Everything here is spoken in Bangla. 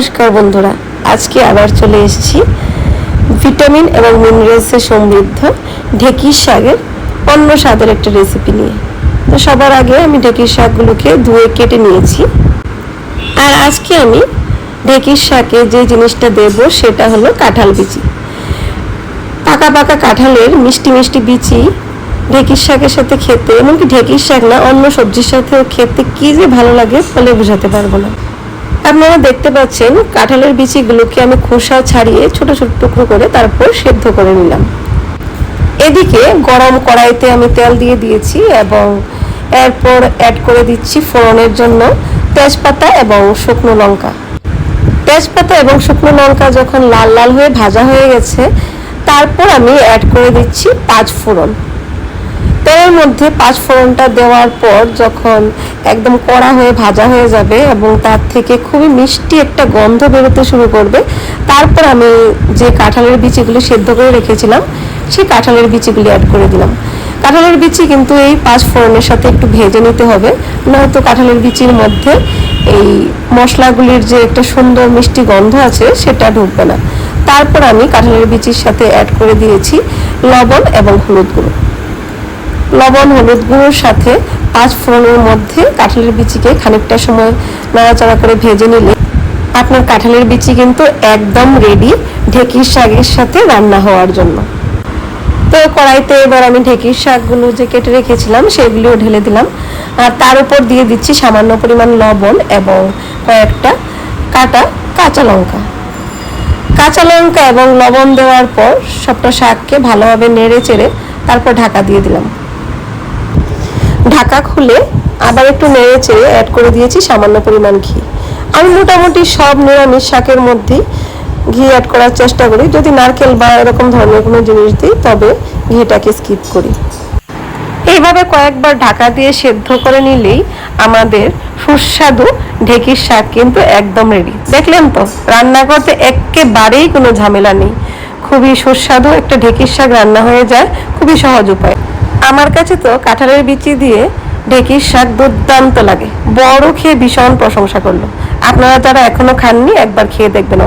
নমস্কার বন্ধুরা, আজকে আবার চলে এসেছি ভিটামিন এবং মিনারেলসে সমৃদ্ধ ঢেঁকির শাকের অন্য স্বাদের একটা রেসিপি নিয়ে। তো সবার আগে আমি ঢেঁকির শাকগুলোকে ধুয়ে কেটে নিয়েছি। আর আজকে আমি ঢেঁকির শাকে যে জিনিসটা দেব সেটা হলো কাঁঠাল বিচি। পাকা পাকা কাঁঠালের মিষ্টি মিষ্টি বিচি ঢেঁকির শাকের সাথে খেতে, এমনকি ঢেঁকির শাক না, অন্য সবজির সাথেও খেতে কি যে ভালো লাগে বলে বোঝাতে পারব না। আপনারা দেখতে পাচ্ছেন কাঁঠালের বিচিগুলোকে আমি খোসা ছাড়িয়ে ছোট ছোট টুকরো করে তারপর সেদ্ধ করে নিলাম। এদিকে গরম কড়াইতে আমি তেল দিয়ে দিয়েছি এবং এরপর অ্যাড করে দিচ্ছি ফোড়নের জন্য তেজপাতা এবং শুকনো লঙ্কা। তেজপাতা এবং শুকনো লঙ্কা যখন লাল লাল হয়ে ভাজা হয়ে গেছে, তারপর আমি অ্যাড করে দিচ্ছি পাঁচ ফোড়ন। তেলের মধ্যে পাঁচ ফোড়নটা দেওয়ার পর যখন একদম কড়া হয়ে ভাজা হয়ে যাবে এবং তার থেকে খুবই মিষ্টি একটা গন্ধ বেরোতে শুরু করবে, তারপর আমি যে কাঁঠালের বিচিগুলো সেদ্ধ করে রেখেছিলাম, সেই কাঁঠালের বিচিগুলি অ্যাড করে দিলাম। কাঁঠালের বিচি কিন্তু এই পাঁচ ফোড়নের সাথে একটু ভেজে নিতে হবে, নয়তো কাঁঠালের বিচির মধ্যে এই মশলাগুলির যে একটা সুন্দর মিষ্টি গন্ধ আছে সেটা ঢুকবে না। তারপর আমি কাঁঠালের বিচির সাথে অ্যাড করে দিয়েছি লবণ এবং হলুদ গুঁড়ো। লবণ হলুদ গুঁড়োর সাথে পাঁচ ফোড়নের মধ্যে কাঁঠালের বিচিকে খানিকটা সময় নাড়াচাড়া করে ভেজে নিলে আপনার কাঁঠালের বিচি কিন্তু একদম রেডি ঢেঁকির শাকের সাথে রান্না হওয়ার জন্য। তো কড়াইতে এবার আমি ঢেঁকির শাকগুলো যে কেটে রেখেছিলাম সেগুলিও ঢেলে দিলাম। আর তার উপর দিয়ে দিচ্ছি সামান্য পরিমাণ লবণ এবং কয়েকটা কাটা কাঁচা লঙ্কা। কাঁচা লঙ্কা এবং লবণ দেওয়ার পর সবটা শাককে ভালোভাবে নেড়ে চেড়ে তারপর ঢাকা দিয়ে দিলাম। ঢাকা খুলে আবার একটু নেড়ে চেড়ে অ্যাড করে দিয়েছি সামান্য পরিমাণ ঘি। আমি মোটামুটি সব নিরামিষ শাকের মধ্যেই ঘি অ্যাড করার চেষ্টা করি। যদি নারকেল বা এরকম ধরনের কোনো জিনিস দিই, তবে ঘিটাকে স্কিপ করি। এইভাবে কয়েকবার ঢাকা দিয়ে সেদ্ধ করে নিলেই আমাদের সুস্বাদু ঢেঁকির শাক কিন্তু একদম রেডি দেখলেন তো রান্না করতে একেবারেই কোনো ঝামেলা নেই। খুবই সুস্বাদু একটা ঢেঁকির শাক রান্না হয়ে যায়, খুবই সহজ উপায়। আমার কাছে তো কাঁঠালের বিচি দিয়ে ঢেকির শাক দুর্দান্ত লাগে। বড় খেয়ে ভীষণ প্রশংসা করল। আপনারা যারা এখনও খাননি, একবার খেয়ে দেখবেন।